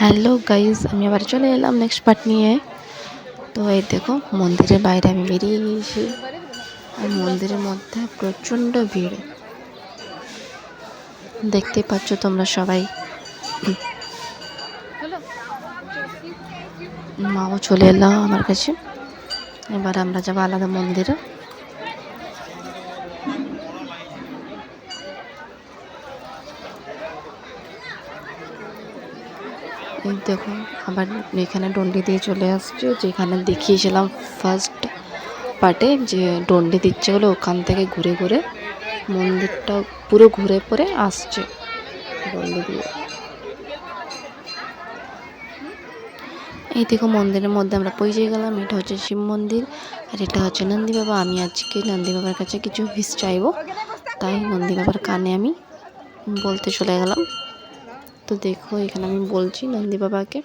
Hello guys আমি আবার চলে এলাম নেক্সট পার্ট নিয়ে। তো এই দেখো, মন্দিরের বাইরে আমি বেরিয়ে গিয়েছি। আর মন্দিরের মধ্যে প্রচণ্ড ভিড়। দেখতে পাচ্ছ তোমরা সবাই। মাও চলে এলো আমার কাছে। এবার আমরা যাব আলাদা মন্দিরে। দেখো আবার এখানে ডন্ডি দিয়ে চলে আসছে, যেখানে দেখিয়েছিলাম ফার্স্ট পার্টে যে ডন্ডি দিচ্ছে বলে ওখান থেকে ঘুরে ঘুরে মন্দিরটা পুরো ঘুরে পরে আসছে ডন্ডি দিয়ে। এই দেখো মন্দিরের মধ্যে আমরা পৌঁছে গেলাম, এটা হচ্ছে শিব মন্দির, আর এটা হচ্ছে নন্দী বাবা। আমি আজকে নন্দী বাবার কাছে কিছু ভিস চাইব, তাই নন্দী বাবার কানে আমি বলতে চলে গেলাম। তো দেখো, এখানে আমি বলছি নন্দী বাবাকে।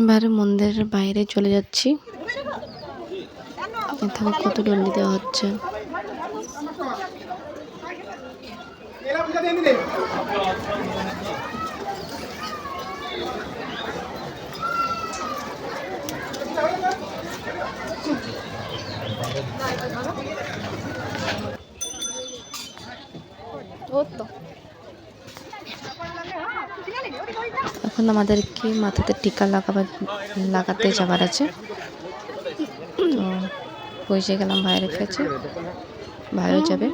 এবারে মন্দিরের বাইরে চলে যাচ্ছি। এখানে কত ডন্ডি দেওয়া হচ্ছে। এখন আমাদেরকে মাথাতে টিকা লাগাবার, লাগাতে যাবার আছে। তো পৌঁছে গেলাম, ভাইয়ের কাছে। ভাইও যাবে।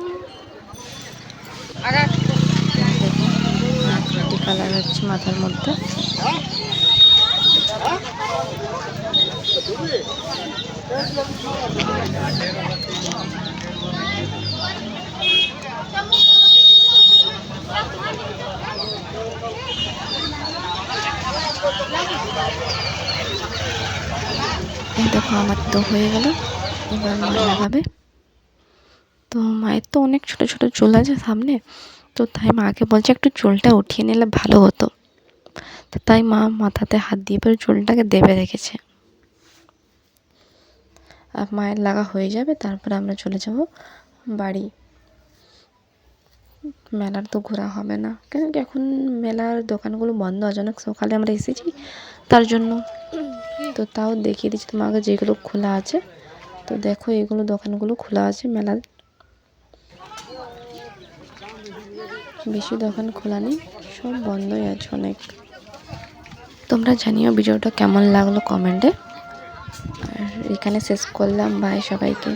টিকা লাগাচ্ছি মাথার মধ্যে। এই দেখো, আমার তো হয়ে গেল। এবার মা লাগাবে। তো মায়ের তো অনেক ছোট ছোট চুল আছে সামনে। তো তাই মাকে বলছে একটু চুলটা উঠিয়ে নিলে ভালো হতো। তাই মা মাথাতে হাত দিয়ে পরে চুলটাকে দেবে রেখেছে। মায়ের লাগা হয়ে যাবে, তারপরে আমরা চলে যাব বাড়ি। মেলার তো ঘোরা হবে না। কেন কি এখন মেলার দোকানগুলো বন্ধ অনেক সকালে আমরা এসেছি তার জন্য। তো তাও দেখিয়ে দিচ্ছি তোমাকে যেগুলো খোলা আছে। তো দেখো এগুলো দোকানগুলো খোলা আছে মেলার। বেশি দোকান খোলা নেই, সব বন্ধই আছে অনেক। তোমরা জানিও ভিডিওটা কেমন লাগল কমেন্টে। এখানে শেষ করলাম। বাই সবাইকে।